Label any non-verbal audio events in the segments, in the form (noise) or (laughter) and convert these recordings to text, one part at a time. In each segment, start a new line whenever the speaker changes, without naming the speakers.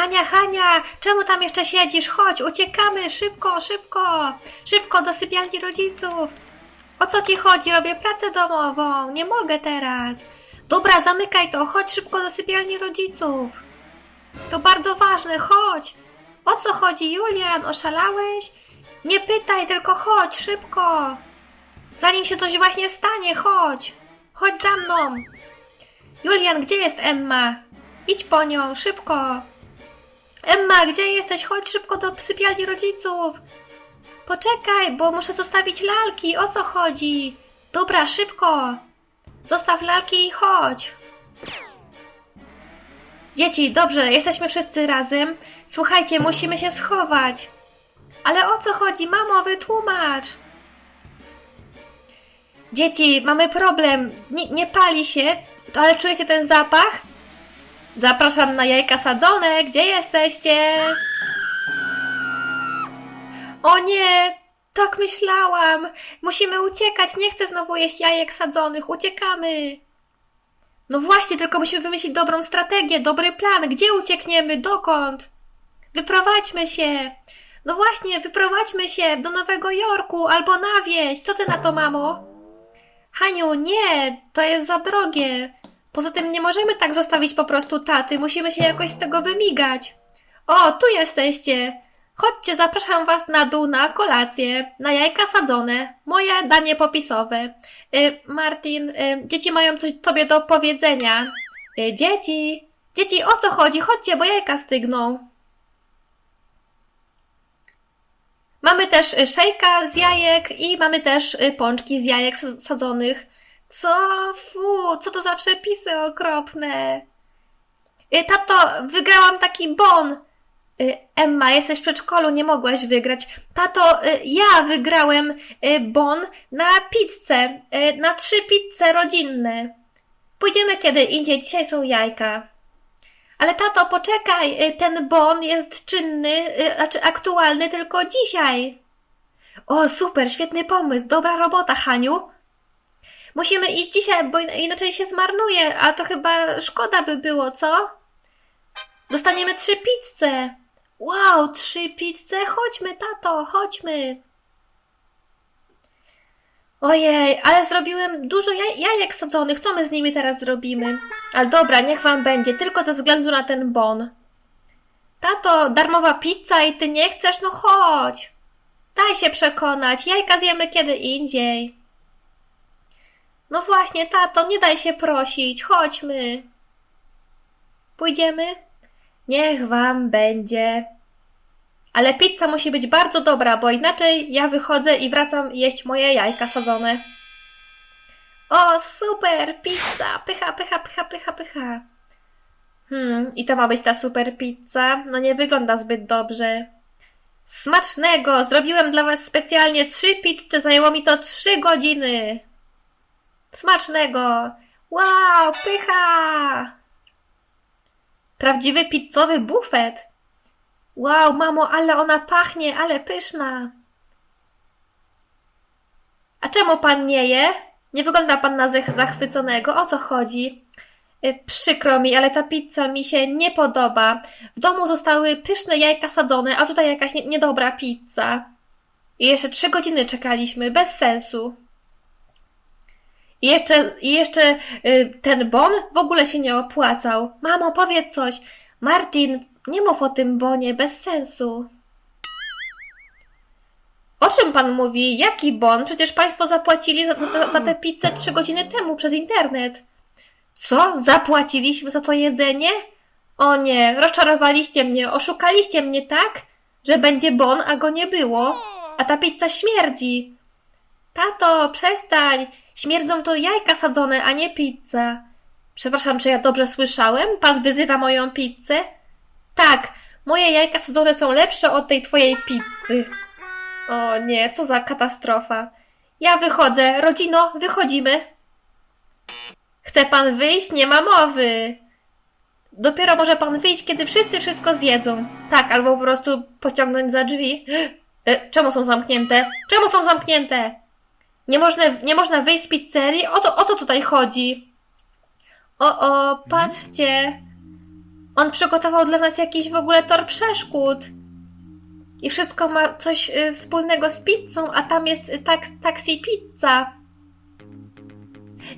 Hania, Hania, czemu tam jeszcze siedzisz? Chodź, uciekamy, szybko, szybko, szybko do sypialni rodziców. O co ci chodzi? Robię pracę domową, nie mogę teraz. Dobra, zamykaj to, chodź szybko do sypialni rodziców. To bardzo ważne, chodź. O co chodzi, Julian? Oszalałeś? Nie pytaj, tylko chodź, szybko. Zanim się coś właśnie stanie, chodź. Chodź za mną. Julian, gdzie jest Emma? Idź po nią, szybko. Emma, gdzie jesteś? Chodź szybko do sypialni rodziców. Poczekaj, bo muszę zostawić lalki. O co chodzi? Dobra, szybko. Zostaw lalki i chodź. Dzieci, dobrze, jesteśmy wszyscy razem. Słuchajcie, musimy się schować. Ale o co chodzi? Mamo, wytłumacz. Dzieci, mamy problem. Nie, nie pali się, ale czujecie ten zapach? Zapraszam na jajka sadzone. Gdzie jesteście? O nie, tak myślałam. Musimy uciekać. Nie chcę znowu jeść jajek sadzonych. Uciekamy. No właśnie, tylko musimy wymyślić dobrą strategię, dobry plan. Gdzie uciekniemy? Dokąd? Wyprowadźmy się. No właśnie, wyprowadźmy się do Nowego Jorku albo na wieś. Co ty na to, mamo? Haniu, nie, to jest za drogie. Poza tym nie możemy tak zostawić po prostu taty, musimy się jakoś z tego wymigać. O, tu jesteście. Chodźcie, zapraszam was na dół na kolację, na jajka sadzone, moje danie popisowe. Y, Martin, y, dzieci mają coś tobie do powiedzenia. Y, dzieci, dzieci, o co chodzi? Chodźcie, bo jajka stygną. Mamy też y, szejka z jajek i mamy też y, pączki z jajek sadzonych. Co? Fu, co to za przepisy okropne. Y, Tato, wygrałam taki bon. Y, Emma, jesteś w przedszkolu, nie mogłaś wygrać. Tato, y, ja wygrałem bon na pizzę, na trzy pizze rodzinne. Pójdziemy kiedy indziej, dzisiaj są jajka. Ale tato, poczekaj, ten bon jest czynny, znaczy aktualny tylko dzisiaj. O, super, świetny pomysł, dobra robota, Haniu. Musimy iść dzisiaj, bo in- inaczej się zmarnuje, a to chyba szkoda by było, co? Dostaniemy trzy pizze. Wow, trzy pizze? Chodźmy, tato, chodźmy. Ojej, ale zrobiłem dużo jaj- jajek sadzonych. Co my z nimi teraz zrobimy? Ale dobra, niech wam będzie, tylko ze względu na ten bon. Tato, darmowa pizza i ty nie chcesz? No chodź. Daj się przekonać, jajka zjemy kiedy indziej. No właśnie, tato, nie daj się prosić, chodźmy. Pójdziemy? Niech wam będzie. Ale pizza musi być bardzo dobra, bo inaczej ja wychodzę i wracam jeść moje jajka sadzone. O, super, pizza! Pycha, pycha, pycha, pycha, pycha. Hmm, i to ma być ta super pizza? No nie wygląda zbyt dobrze. Smacznego! Zrobiłem dla was specjalnie trzy pizze, zajęło mi to trzy godziny. Smacznego! Wow, pycha! Prawdziwy pizzowy bufet. Wow, mamo, ale ona pachnie, ale pyszna. A czemu pan nie je? Nie wygląda pan na zach- zachwyconego. O co chodzi? Y, Przykro mi, ale ta pizza mi się nie podoba. W domu zostały pyszne jajka sadzone, a tutaj jakaś nie- niedobra pizza. I jeszcze trzy godziny czekaliśmy, bez sensu. I jeszcze, jeszcze y, ten bon w ogóle się nie opłacał. Mamo, powiedz coś. Martin, nie mów o tym bonie, bez sensu. O czym pan mówi? Jaki bon? Przecież państwo zapłacili za, za, za tę pizzę trzy godziny temu przez internet. Co? Zapłaciliśmy za to jedzenie? O nie, rozczarowaliście mnie, oszukaliście mnie tak, że będzie bon, a go nie było. A ta pizza śmierdzi. Tato, przestań! Śmierdzą to jajka sadzone, a nie pizza. Przepraszam, czy ja dobrze słyszałem? Pan wyzywa moją pizzę? Tak, moje jajka sadzone są lepsze od tej twojej pizzy. O nie, co za katastrofa. Ja wychodzę. Rodzino, wychodzimy. Chce pan wyjść? Nie ma mowy. Dopiero może pan wyjść, kiedy wszyscy wszystko zjedzą. Tak, albo po prostu pociągnąć za drzwi. (gasps) E, Czemu są zamknięte? Czemu są zamknięte? Nie można, nie można wyjść z pizzerii? O co, o co tutaj chodzi? O, o, patrzcie. On przygotował dla nas jakiś w ogóle tor przeszkód. I wszystko ma coś y, wspólnego z pizzą, a tam jest tak, taksi pizza.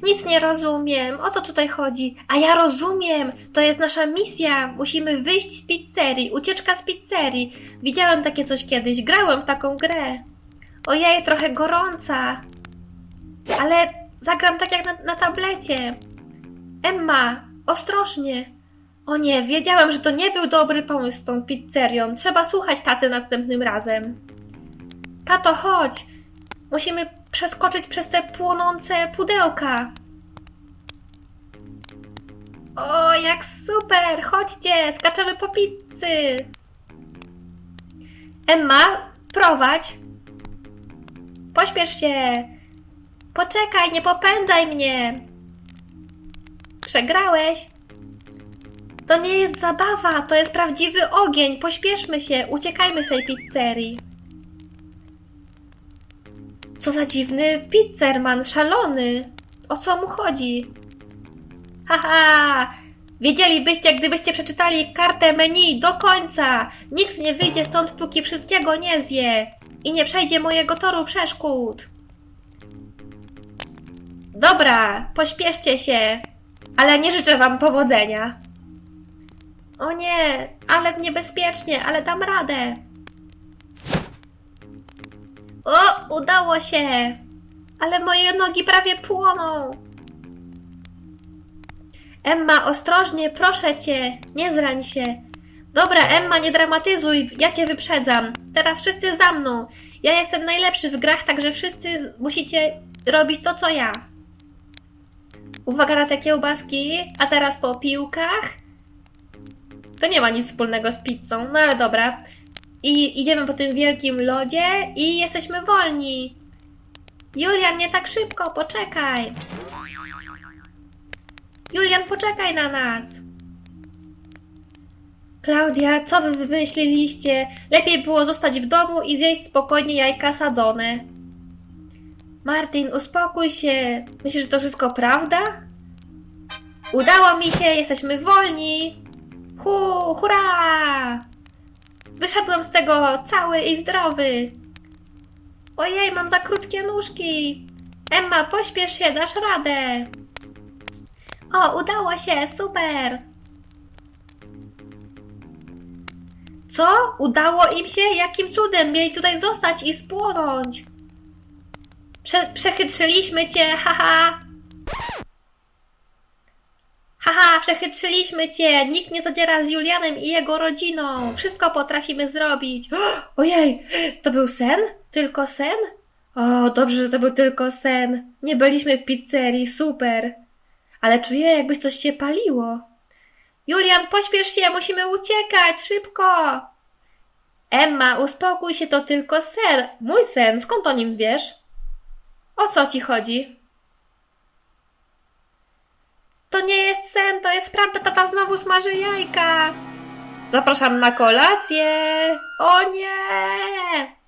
Nic nie rozumiem. O co tutaj chodzi? A ja rozumiem. To jest nasza misja. Musimy wyjść z pizzerii. Ucieczka z pizzerii. Widziałem takie coś kiedyś. Grałem w taką grę. Ojej, trochę gorąca. Ale zagram tak jak na, na tablecie. Emma, ostrożnie. O nie, wiedziałem, że to nie był dobry pomysł z tą pizzerią. Trzeba słuchać taty następnym razem. Tato, chodź. Musimy przeskoczyć przez te płonące pudełka. O, jak super! Chodźcie, skaczemy po pizzy. Emma, prowadź. Pośpiesz się. Poczekaj, nie popędzaj mnie. Przegrałeś. To nie jest zabawa, to jest prawdziwy ogień. Pośpieszmy się, uciekajmy z tej pizzerii. Co za dziwny pizzerman, szalony. O co mu chodzi? Haha! Wiedzielibyście, gdybyście przeczytali kartę menu do końca. Nikt nie wyjdzie stąd, póki wszystkiego nie zje. I nie przejdzie mojego toru przeszkód. Dobra, pośpieszcie się. Ale nie życzę wam powodzenia. O nie, ale niebezpiecznie, ale dam radę. O, udało się! Ale moje nogi prawie płoną. Emma, ostrożnie, proszę cię, nie zrań się. Dobra, Emma, nie dramatyzuj, ja cię wyprzedzam. Teraz wszyscy za mną. Ja jestem najlepszy w grach, także wszyscy musicie robić to, co ja. Uwaga na te kiełbaski, a teraz po piłkach. To nie ma nic wspólnego z pizzą, no ale dobra. I idziemy po tym wielkim lodzie i jesteśmy wolni. Julian, nie tak szybko, poczekaj. Julian, poczekaj na nas. Klaudia, co wy wymyśliliście? Lepiej było zostać w domu i zjeść spokojnie jajka sadzone. Martin, uspokój się. Myślisz, że to wszystko prawda? Udało mi się, jesteśmy wolni. Hu, hurra! Wyszedłem z tego cały i zdrowy. Ojej, mam za krótkie nóżki. Emma, pośpiesz się, dasz radę. O, udało się, super. Co? Udało im się? Jakim cudem mieli tutaj zostać i spłonąć? Prze przechytrzyliśmy cię, haha. Haha, przechytrzyliśmy cię! Nikt nie zadziera z Julianem i jego rodziną! Wszystko potrafimy zrobić! (gasps) Ojej, to był sen? Tylko sen? O, dobrze, że to był tylko sen. Nie byliśmy w pizzerii, super. Ale czuję, jakby coś się paliło. Julian, pośpiesz się, musimy uciekać, szybko! Emma, uspokój się, to tylko sen. Mój sen, skąd o nim wiesz? O co ci chodzi? To nie jest sen, to jest prawda, tata znowu smaży jajka. Zapraszam na kolację. O nie!